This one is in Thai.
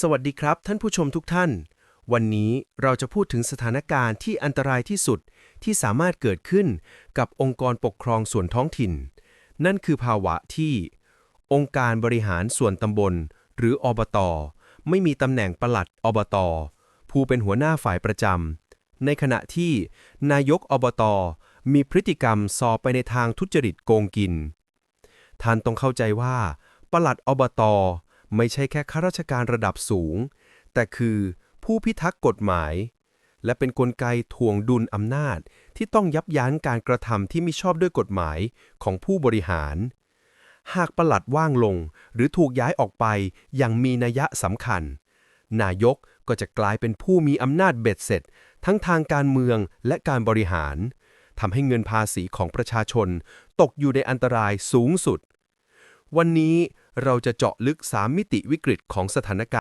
สวัสดีครับท่านผู้ชมทุกท่าน วันนี้เราจะพูดถึงสถานการณ์ที่อันตรายที่สุดที่สามารถเกิดขึ้นกับองค์กรปกครองส่วนท้องถิ่น นั่นคือภาวะที่ องค์การบริหารส่วนตำบล หรืออบต ไม่มีตำแหน่งปลัดอบต ผู้เป็นหัวหน้าฝ่ายประจำในขณะที่ นายกอบต มีพฤติกรรมสอบไปในทางทุจริตโกงกิน ท่านต้องเข้าใจว่าปลัดอบต ไม่ใช่แค่ข้าราชการระดับสูง แต่คือผู้พิทักษ์กฎหมาย และเป็นนกลไกทวงดุลอำนาจที่ต้องยับยั้งการกระทำที่ไม่ชอบด้วยกฎหมายของผู้บริหาร หากประหลัดว่างลงหรือถูกย้ายออกไปอย่างมีนัยสำคัญ นายกก็จะกลายเป็นผู้มีอำนาจเบ็ดเสร็จ ทั้งทางการเมืองและการบริหารทำให้เงินภาษีของประชาชนตกอยู่ในอันตรายสูงสุด วันนี้เราจะเจาะลึก 3 มิติวิกฤตของสถานการณ์